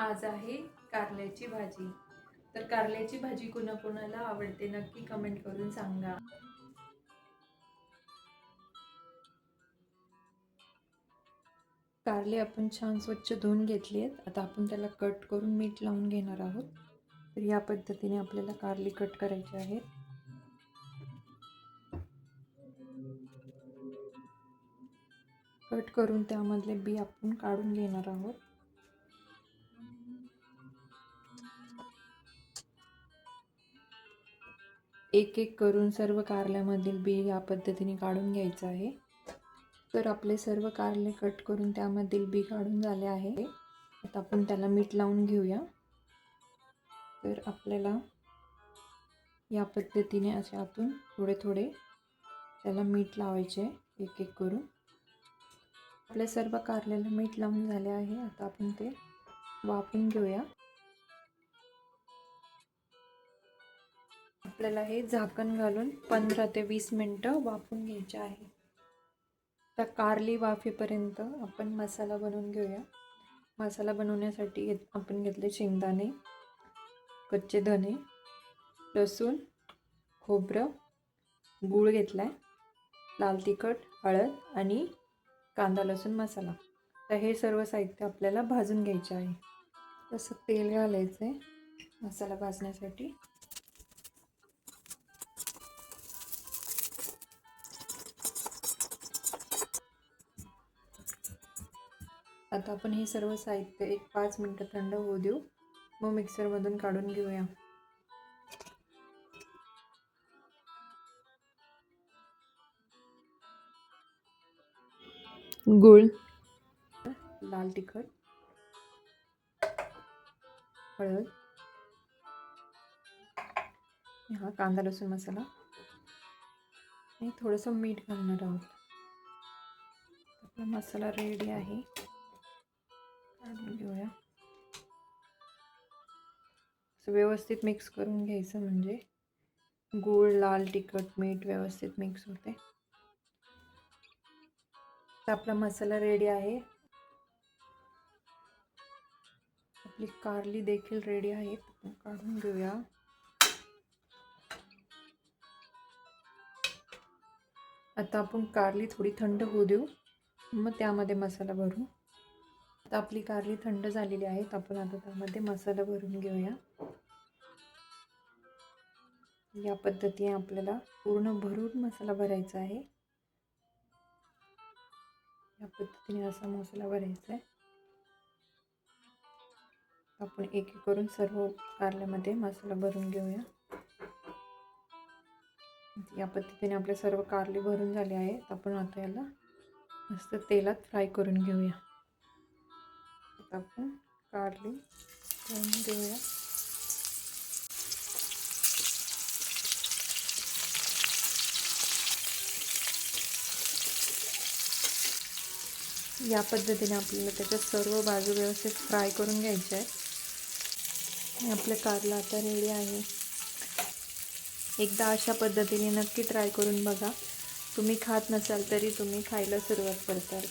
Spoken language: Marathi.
आज आहे कारल्याची भाजी. तर कारल्याची भाजी कुणाकुणाला आवडते नक्की कमेंट करून सांगा. कारले आपण छान स्वच्छ धुवून घेतली आहेत. आता आपण त्याला कट करून मीठ लावून घेणार आहोत. तर या पद्धतीने आपल्याला कारली कट करायची आहेत. कट करून त्यामधले बी आपण काढून घेणार आहोत. एक एक करून सर्व कारल्यामधील बी या पद्धतीने काढून घ्यायचं आहे. तर आपले सर्व कारले कट करून त्यामधील बी काढून झाले आहे. आता आपण त्याला मीठ लावून घेऊया. तर आपल्याला या पद्धतीने असे आतून थोडे थोडे त्याला मीठ लावायचे एक एक करून. आपल्या सर्व कारल्याला मीठ लावून झाले आहे. आता आपण ते वाफून घेऊया. आपल्याला हे झाकण घालून पंधरा ते वीस मिनटं वाफून घ्यायचे आहे. तर कारली वाफेपर्यंत आपण मसाला बनवून घेऊया. मसाला बनवण्यासाठी घेत आपण घेतले शेंगदाणे कच्चे धने लसूण खोबरं गूळ घेतला आहे लाल तिखट हळद आणि कांदा लसूण मसाला. तर हे सर्व साहित्य आपल्याला भाजून घ्यायचे आहे. तसं तेल घालायचं आहे मसाला भाजण्यासाठी. आता आपण हे सर्व साहित्य एक पाच मिनटं थंड होऊ देऊ. मग मिक्सरमधून काढून घेऊया. गुळ. लाल तिखट. हळद. हा कांदा लसूण मसाला. आणि थोडंसं मीठ घालणार आहोत. आपला मसाला रेडी आहे. काढून घेऊया असं व्यवस्थित मिक्स करून घ्यायचं म्हणजे गूळ लाल तिखट मीठ व्यवस्थित मिक्स होते. तर आपला मसाला रेडी आहे. आपली कारली देखील रेडी आहे. काढून घेऊया. आता आपण कारली थोडी थंड होऊ देऊ. मग त्यामध्ये मसाला भरू. आता आपली कारली थंड झालेली आहे आपण आता त्यामध्ये मसाला भरून घेऊया. या पद्धतीने आपल्याला पूर्ण भरून मसाला भरायचा आहे. या पद्धतीने असा मसाला भरायचा आहे. आपण एक एक करून सर्व कारल्यामध्ये मसाला भरून घेऊया. या पद्धतीने आपले सर्व कारले भरून झाले आहेत. आपण आता याला मस्त तेलात फ्राय करून घेऊया. आपण कारली करून या पद्धतीने आपल्याला त्याच्या सर्व बाजू व्यवस्थित फ्राय करून घ्यायच्या आहे आपलं कारला आता रेडी आहे. एकदा अशा पद्धतीने नक्की ट्राय करून बघा. तुम्ही खात नसाल तरी तुम्ही खायला सुरुवात करताल.